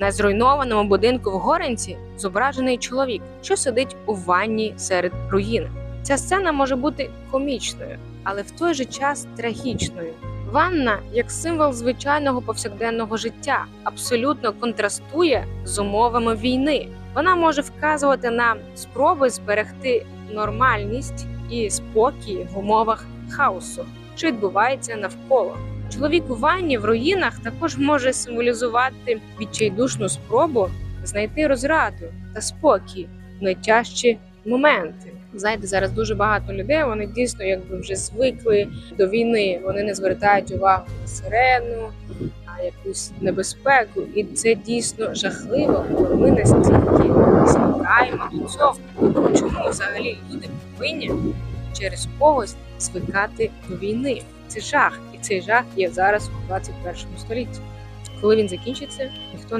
На зруйнованому будинку в Горенці зображений чоловік, що сидить у ванні серед руїн. Ця сцена може бути комічною, але в той же час трагічною. Ванна, як символ звичайного повсякденного життя, абсолютно контрастує з умовами війни. Вона може вказувати на спроби зберегти нормальність і спокій в умовах хаосу, що відбувається навколо. Чоловік у ванні в руїнах також може символізувати відчайдушну спробу знайти розраду та спокій в найтяжчі моменти. Знаєте, зараз дуже багато людей вони дійсно якби вже звикли до війни. Вони не звертають увагу на сирену, на якусь небезпеку, і це дійсно жахливо, коли ми настільки звикаємо до цього. Чому взагалі люди повинні через когось звикати до війни? Це жах, і цей жах є зараз у 21 столітті. Коли він закінчиться,